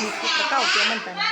mistake બતાવો કે મને તમે